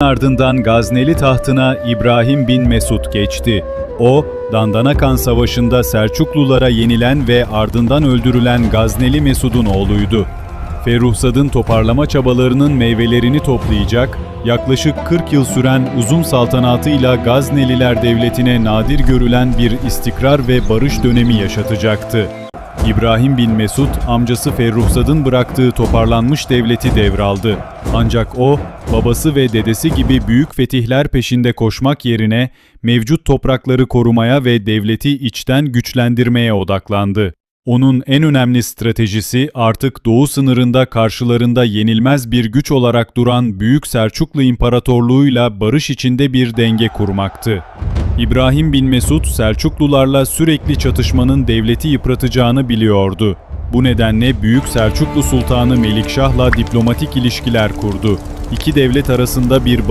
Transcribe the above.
ardından Gazneli tahtına İbrahim bin Mesud geçti. O, Dandanakan Savaşı'nda Selçuklulara yenilen ve ardından öldürülen Gazneli Mesud'un oğluydu. Ferruhsad'ın toparlama çabalarının meyvelerini toplayacak, yaklaşık 40 yıl süren uzun saltanatıyla Gazneliler Devleti'ne nadir görülen bir istikrar ve barış dönemi yaşatacaktı. İbrahim bin Mesud, amcası Ferruhsad'ın bıraktığı toparlanmış devleti devraldı. Ancak o, babası ve dedesi gibi büyük fetihler peşinde koşmak yerine mevcut toprakları korumaya ve devleti içten güçlendirmeye odaklandı. Onun en önemli stratejisi artık doğu sınırında karşılarında yenilmez bir güç olarak duran Büyük Selçuklu İmparatorluğu'yla barış içinde bir denge kurmaktı. İbrahim bin Mesud, Selçuklularla sürekli çatışmanın devleti yıpratacağını biliyordu. Bu nedenle Büyük Selçuklu Sultanı Melikşah'la diplomatik ilişkiler kurdu. İki devlet arasında bir